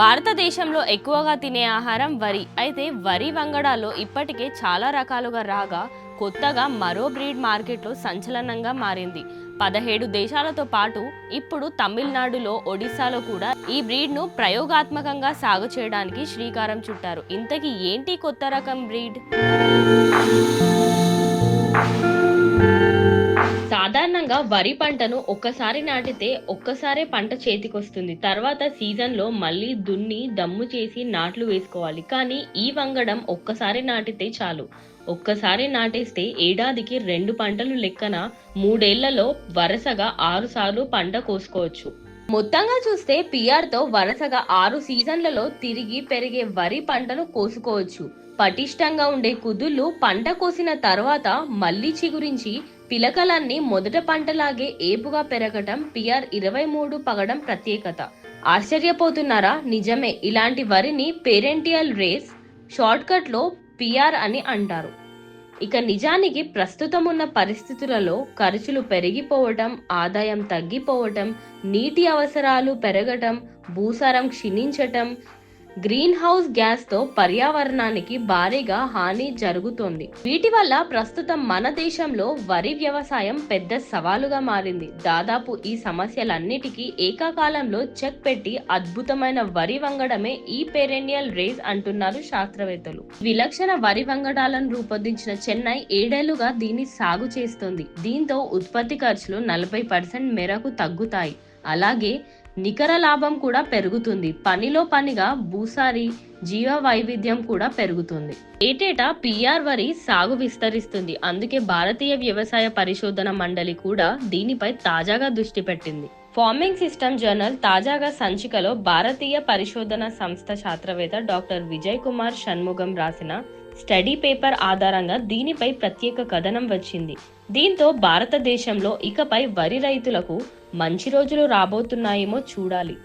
భారతదేశంలో ఎక్కువగా తినే ఆహారం వరి. అయితే వరి వంగడాలో ఇప్పటికే చాలా రకాలుగా రాగా కొత్తగా మరో బ్రీడ్ మార్కెట్లో సంచలనంగా మారింది. పదిహేడు దేశాలతో పాటు ఇప్పుడు తమిళనాడులో ఒడిశాలో కూడా ఈ బ్రీడ్ను ప్రయోగాత్మకంగా సాగు చేయడానికి శ్రీకారం చుట్టారు. ఇంతకీ ఏంటి కొత్త రకం బ్రీడ్? వరి పంటను ఒక్కసారి నాటితే ఒక్కసారే పంట చేతికొస్తుంది. తర్వాత సీజన్లో మళ్ళీ దున్ని దమ్ము చేసి నాట్లు వేసుకోవాలి. కానీ ఈ వంగడం ఒక్కసారి నాటితే చాలు. ఒక్కసారి నాటేస్తే ఏడాదికి రెండు పంటలు లెక్కన మూడేళ్ళలో వరుసగా ఆరుసార్లు పంట కోసుకోవచ్చు. మొత్తంగా చూస్తే పిఆర్తో వరుసగా ఆరు సీజన్లలో తిరిగి పెరిగే వరి పంటను కోసుకోవచ్చు. పటిష్టంగా ఉండే కుదుళ్ళు పంట కోసిన తర్వాత మళ్ళీ చిగురించి పిలకలన్నీ మొదట పంటలాగే ఏపుగా పెరగటం పిఆర్ ఇరవై మూడు పగడం ప్రత్యేకత. ఆశ్చర్యపోతున్నారా? నిజమే ఇలాంటి వరిని పేరెంటియల్ రేస్ షార్ట్కట్లో పిఆర్ అని అంటారు. ఇక నిజానికి ప్రస్తుతం ఉన్న పరిస్థితులలో ఖర్చులు పెరిగిపోవటం ఆదాయం తగ్గిపోవటం నీటి అవసరాలు పెరగటం భూసారం క్షీణించటం గ్రీన్ హౌస్ గ్యాస్తో పర్యావరణానికి భారీగా హాని జరుగుతోంది. వీటి వల్ల ప్రస్తుతం మన దేశంలో వరి వ్యవసాయం పెద్ద సవాలుగా మారింది. దాదాపు ఈ సమస్యలన్నిటికీ ఏకకాలంలో చెక్ పెట్టి అద్భుతమైన వరి వంగడమే ఈ పెరెనియల్ రేజ్ అంటున్నారు శాస్త్రవేత్తలు. విలక్షణ వరి వంగడాలను రూపొందించిన చెన్నై ఏడేళ్ళుగా దీన్ని సాగు చేస్తోంది. దీంతో ఉత్పత్తి ఖర్చులు నలభై పర్సెంట్ మేరకు తగ్గుతాయి. అలాగే నికర లాభం కూడా పెరుగుతుంది. పనిలో పనిగా భూసారి జీవ వైవిధ్యం కూడా పెరుగుతుంది. ఏటేటా పిఆర్ వరి సాగు విస్తరిస్తుంది. అందుకే భారతీయ వ్యవసాయ పరిశోధన మండలి కూడా దీనిపై తాజాగా దృష్టి పెట్టింది. ఫార్మింగ్ సిస్టమ్ జర్నల్ తాజాగా సంచికలో భారతీయ పరిశోధన సంస్థ శాస్త్రవేత్త డాక్టర్ విజయ్ కుమార్ షణ్ముగం రాసిన స్టడీ పేపర్ ఆధారంగా దీనిపై ప్రత్యేక కథనం వచ్చింది. దీంతో భారతదేశంలో ఇకపై వరి రైతులకు మంచి రోజులు రాబోతున్నాయేమో చూడాలి.